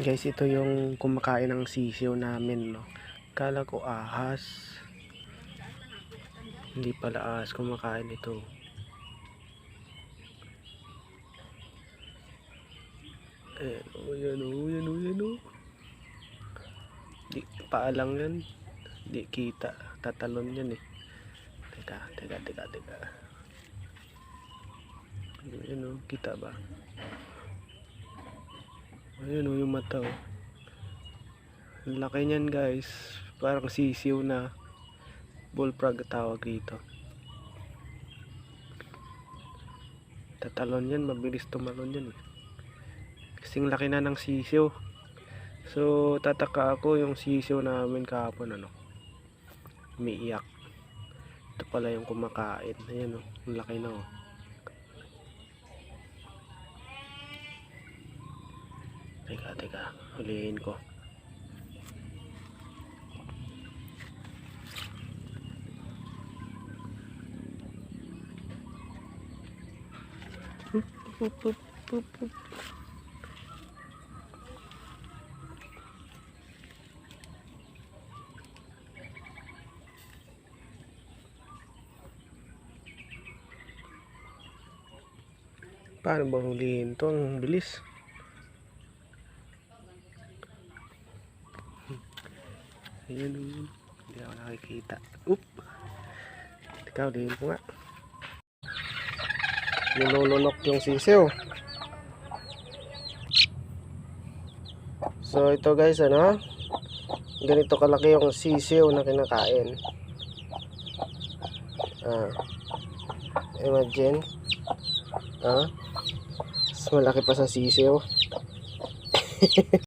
Guys, ito yung kumakain ng sisiw namin, no. Kala ko ahas. Hindi pala ahas kumakain ito. Ayan, oh, yan, oh, yan, oh, yan, oh. Di, paalang yan. Di kita. Tatalon yan, eh. Teka, teka, teka, teka. Ayan, oh, kita ba? Ayun oh, yung mata oh. Ang laki niyan guys. Parang sisiw na bullfrog tawag dito. Tatalon yan, mabilis tumalon yan eh. Kasing laki na ng sisiw. So, tataka ako yung sisiw namin kahapon ano. Umiiyak. Ito pala yung kumakain. Ayan oh, ang laki na oh. Teka, teka. Hulihin ko. Hup, hup, hup, hup, hup. Paano ba hulihin to? Bilis. Ayan o yun. Hindi ako nakikita. Oop! Ikaw, dihin ko nga. Nilulunok yung sisiw. So, ito guys, ano? Ganito kalaki yung sisiw na kinakain. Ah. Imagine. Ah. Mas malaki pa sa sisiw.